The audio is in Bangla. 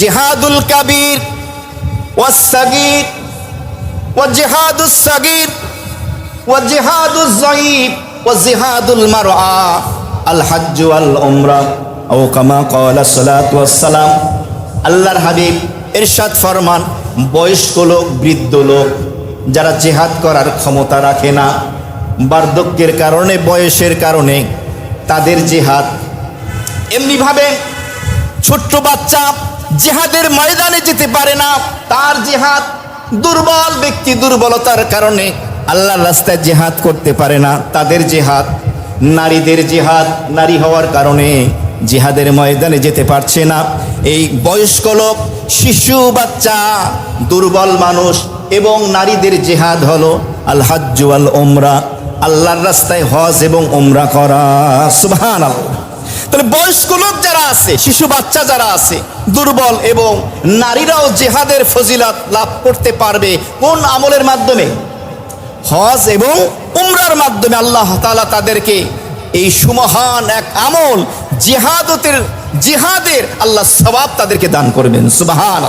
জিহাদুল কাবির ওয়াসসাগীর ওয়াজিহাদুস সাগীর ওয়াজিহাদুজ যায়ীব ওয়াজিহাদুল মারআ আল হজ্জ ওয়াল উমরা ও কামা সালাতু ওয়াসসালাম আল্লাহর হাবিব ইরশাদ ফরমান, বয়স্ক লোক, বৃদ্ধ লোক, যারা জিহাদ করার ক্ষমতা রাখে না, বার্ধক্যের কারণে, বয়সের কারণে তাদের জিহাদ। এমনিভাবে ছোট্ট বাচ্চা জেহাদের ময়দানে যেতে পারে না। তার জেহাদ দুর্বল ব্যক্তি দুর্বলতার কারণে আল্লাহর রাস্তায় জেহাদ করতে পারে না। তাদের জেহাদ নারীদের জেহাদ, নারী হওয়ার কারণে জিহাদের ময়দানে যেতে পারছে না। এই বয়স্ক লোক, শিশু, বাচ্চা, দুর্বল মানুষ এবং নারীদের জেহাদ হলো আল আল ওমরা আল্লাহর রাস্তায় হজ এবং ওমরা করা। সুবহান তাহলে বয়স্ক লোক যারা আছে, শিশু বাচ্চা যারা আছে, দুর্বল এবং নারীরাও জেহাদের ফজিলাত লাভ করতে পারবে কোন আমলের মাধ্যমে? হজ এবং উমরার মাধ্যমে আল্লাহ তালা তাদেরকে এই সুমহান এক আমল জেহাদতের, জেহাদের আল্লাহ সবাব তাদেরকে দান করবেন। সুবহান